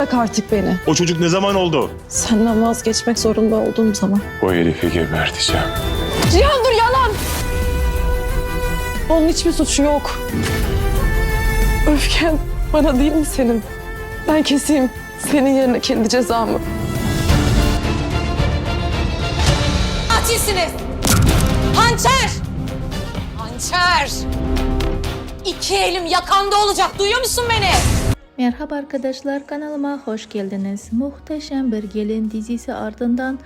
Bırak artık beni. O çocuk ne zaman oldu? Senden vazgeçmek zorunda olduğum zaman. O herifi geberteceğim. Cihan dur yalan! Onun hiçbir suçu yok. Öfken bana değil mi senin? Ben keseyim senin yerine kendi cezamı. Katilsiniz. Hançer. Hançer. İki elim yakanda olacak. Duyuyor musun beni? Merhaba arkadaşlar kanalıma hoş geldiniz. Muhteşem bir gelin dizisi ardından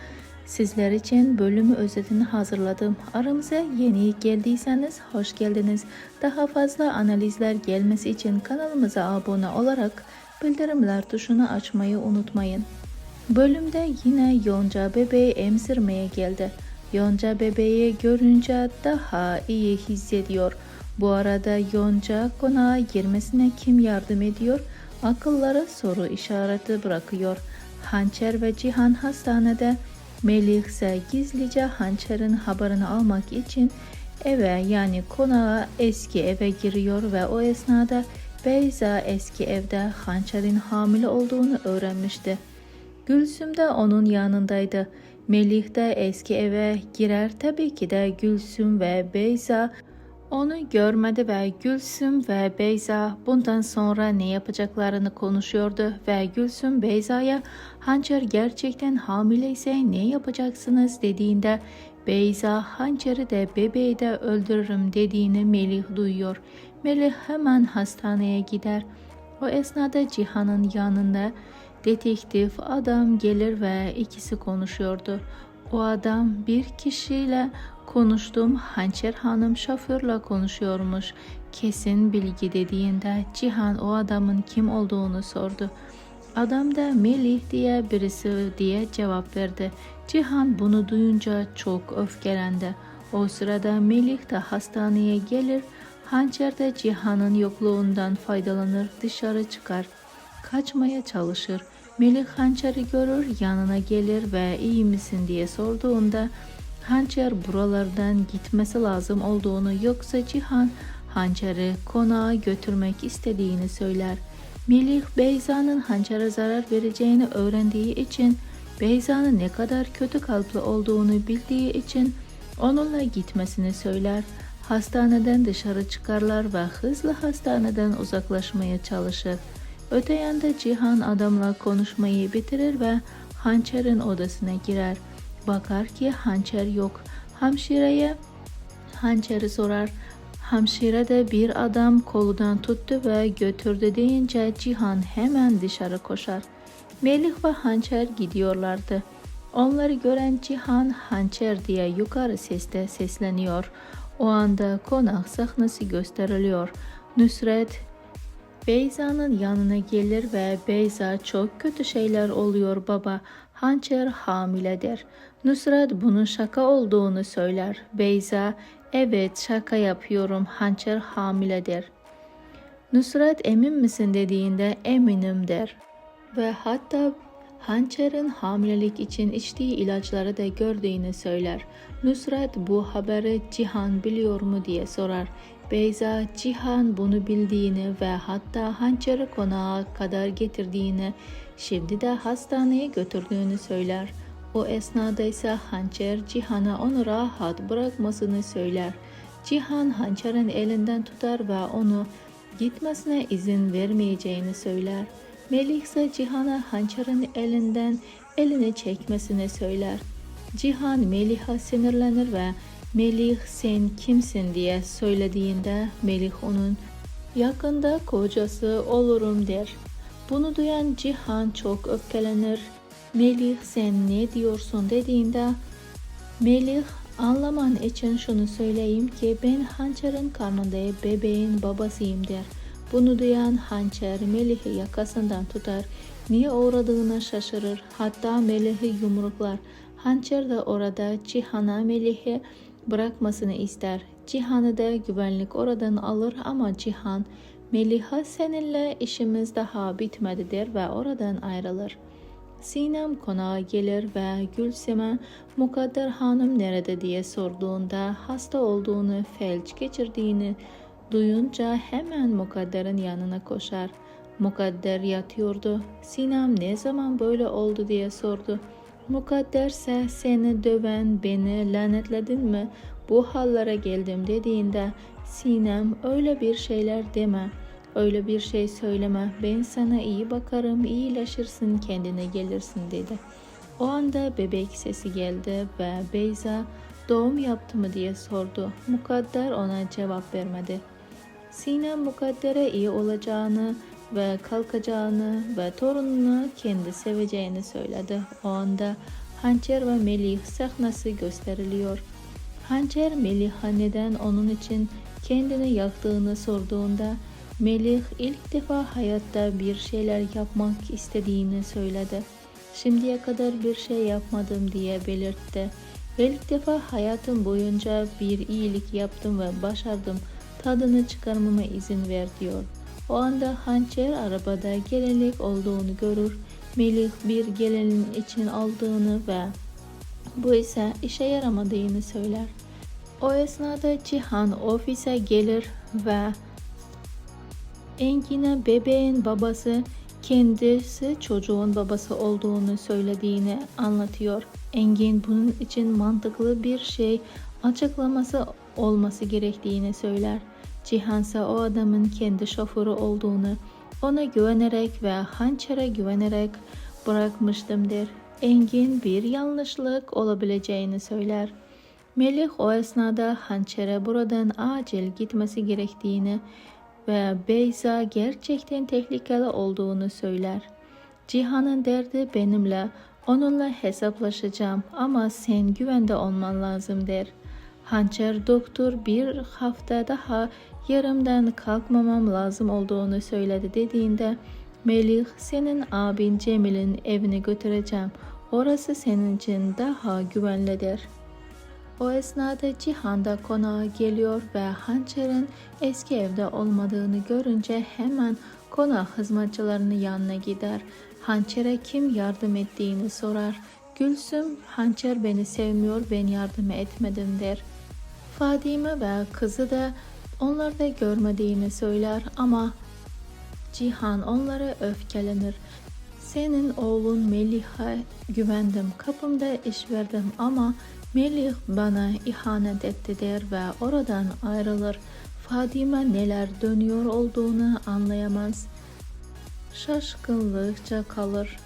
sizler için bölümü özetini hazırladım. Aramıza yeni geldiyseniz hoş geldiniz. Daha fazla analizler gelmesi için kanalımıza abone olarak bildirimler tuşunu açmayı unutmayın. Bölümde yine Yonca bebeği emzirmeye geldi. Yonca bebeği görünce daha iyi hissediyor. Bu arada Yonca konağa girmesine kim yardım ediyor? Akıllara soru işareti bırakıyor. Hançer ve Cihan hastanede. Melih ise gizlice Hançer'in haberini almak için eve yani konağa eski eve giriyor ve o esnada Beyza eski evde Hançer'in hamile olduğunu öğrenmişti. Gülsüm de onun yanındaydı. Melih de eski eve girer tabii ki de Gülsüm ve Beyza onu görmedi ve Gülsüm ve Beyza bundan sonra ne yapacaklarını konuşuyordu ve Gülsüm Beyza'ya Hançer gerçekten hamileyse ne yapacaksınız dediğinde Beyza Hançer'i de bebeği de öldürürüm dediğini Melih duyuyor. Melih hemen hastaneye gider. O esnada Cihan'ın yanında detektif adam gelir ve ikisi konuşuyordu. O adam bir kişiyle konuştum. Hançer Hanım şoförle konuşuyormuş. Kesin bilgi dediğinde Cihan o adamın kim olduğunu sordu. Adam da Melih diye birisi diye cevap verdi. Cihan bunu duyunca çok öfkelendi. O sırada Melih de hastaneye gelir. Hançer de Cihan'ın yokluğundan faydalanır dışarı çıkar. Kaçmaya çalışır. Melih Hançer'i görür yanına gelir ve iyi misin diye sorduğunda Hançer buralardan gitmesi lazım olduğunu yoksa Cihan Hançer'i konağa götürmek istediğini söyler. Melih Beyza'nın Hançer'e zarar vereceğini öğrendiği için Beyza'nın ne kadar kötü kalpli olduğunu bildiği için onunla gitmesini söyler. Hastaneden dışarı çıkarlar ve hızlı hastaneden uzaklaşmaya çalışır. Öte yanda Cihan adamla konuşmayı bitirir ve Hançer'in odasına girer. Bakar ki hançer yok. Hemşireye hançeri sorar. Hemşire de bir adam kolundan tuttu ve götürdü deyince Cihan hemen dışarı koşar. Melih ve hançer gidiyorlardı. Onları gören Cihan hançer diye yukarı sesle sesleniyor. O anda konak sahnesi gösteriliyor. Nusret Beyza'nın yanına gelir ve Beyza çok kötü şeyler oluyor baba. Hançer hamiledir. Nusret bunun şaka olduğunu söyler. Beyza evet şaka yapıyorum Hançer hamiledir. Nusret emin misin dediğinde eminim der. Ve hatta Hançer'in hamilelik için içtiği ilaçları da gördüğünü söyler. Nusret bu haberi Cihan biliyor mu diye sorar. Beyza Cihan bunu bildiğini ve hatta Hançer'i konağa kadar getirdiğini, şimdi de hastaneye götürdüğünü söyler. O esnada ise Hançer Cihan'a onu rahat bırakmasını söyler. Cihan Hançer'in elinden tutar ve onu gitmesine izin vermeyeceğini söyler. Melih ise Cihan'a Hançer'in elinden elini çekmesini söyler. Cihan Melih'e sinirlenir ve Melih sen kimsin diye söylediğinde Melih onun yakında kocası olurum der. Bunu duyan Cihan çok öfkelenir. Melih sen ne diyorsun dediğinde Melih anlaman için şunu söyleyeyim ki ben Hançer'in karnında bebeğin babasıyım der. Bunu duyan Hançer Melih'i yakasından tutar. Niye uğradığına şaşırır. Hatta Melih'i yumruklar. Hançer de orada Cihan'a Melih'i bırakmasını ister. Cihan'ı da güvenlik oradan alır ama Cihan Meliha seninle işimiz daha bitmedi der ve oradan ayrılır. Sinem konağa gelir ve Gülsem'e Mukadder Hanım nerede diye sorduğunda hasta olduğunu, felç geçirdiğini duyunca hemen Mukadder'in yanına koşar. Mukadder yatıyordu. Sinem ne zaman böyle oldu diye sordu. Mukadder seni döven beni lanetledin mi? Bu hallere geldim dediğinde Sinem öyle bir şeyler deme. Öyle bir şey söyleme. Ben sana iyi bakarım, iyileşirsin, kendine gelirsin dedi. O anda bebek sesi geldi ve Beyza doğum yaptı mı diye sordu. Mukadder ona cevap vermedi. Sinem Mukadder'e iyi olacağını ve kalkacağını ve torununu kendi seveceğini söyledi. O anda Hançer ve Melih sahnası gösteriliyor. Hançer Melih'a neden onun için kendini yaktığını sorduğunda Melih ilk defa hayatta bir şeyler yapmak istediğini söyledi. Şimdiye kadar bir şey yapmadım diye belirtti. İlk defa hayatım boyunca bir iyilik yaptım ve başardım. Tadını çıkarmama izin ver diyor. O anda hançer arabada gelinlik olduğunu görür. Melih bir gelinin için aldığını ve bu ise işe yaramadığını söyler. O esnada Cihan ofise gelir ve Engin'e bebeğin babası kendisi çocuğun babası olduğunu söylediğini anlatıyor. Engin bunun için mantıklı bir şey açıklaması olması gerektiğini söyler. Cihan ise o adamın kendi şoförü olduğunu, ona güvenerek ve hançere güvenerek bırakmıştım der. Engin bir yanlışlık olabileceğini söyler. Melih o esnada hançere buradan acil gitmesi gerektiğini ve Beyza gerçekten tehlikeli olduğunu söyler. Cihan'ın derdi benimle, onunla hesaplaşacağım ama sen güvende olman lazım der. Hançer doktor bir hafta daha yarımdan kalkmamam lazım olduğunu söyledi dediğinde Melih senin abin Cemil'in evine götüreceğim. Orası senin için daha güvenlidir. O esnada Cihan da konağa geliyor ve Hançer'in eski evde olmadığını görünce hemen konak hizmetçilerinin yanına gider. Hançer'e kim yardım ettiğini sorar. Gülsüm, Hançer beni sevmiyor, ben yardım etmedim der. Fadime ve kızı da onları görmediğini söyler ama Cihan onlara öfkelenir. Senin oğlun Melih'e güvendim, kapımda iş verdim ama Melih bana ihanet etti der ve oradan ayrılır. Fadime neler dönüyor olduğunu anlayamaz. Şaşkınlıkça kalır.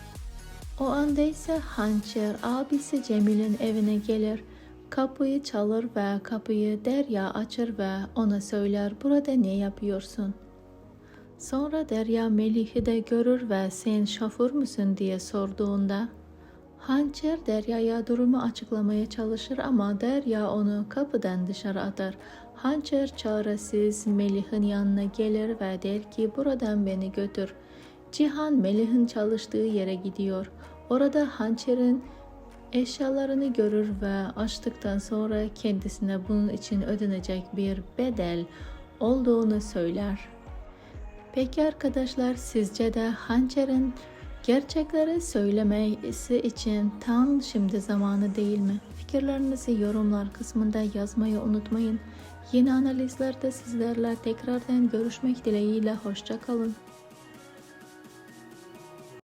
O anda ise hançer abisi Cemil'in evine gelir. Kapıyı çalır ve kapıyı Derya açır ve ona söyler burada ne yapıyorsun? Sonra Derya Melih'i de görür ve sen şoför müsün diye sorduğunda Hançer Derya'ya durumu açıklamaya çalışır ama Derya onu kapıdan dışarı atar. Hançer çaresiz Melih'in yanına gelir ve der ki buradan beni götür. Cihan Melih'in çalıştığı yere gidiyor. Orada Hançer'in eşyalarını görür ve açtıktan sonra kendisine bunun için ödenecek bir bedel olduğunu söyler. Peki arkadaşlar sizce de Hançer'in gerçekleri söylemesi için tam şimdi zamanı değil mi? Fikirlerinizi yorumlar kısmında yazmayı unutmayın. Yeni analizlerde sizlerle tekrardan görüşmek dileğiyle hoşça kalın.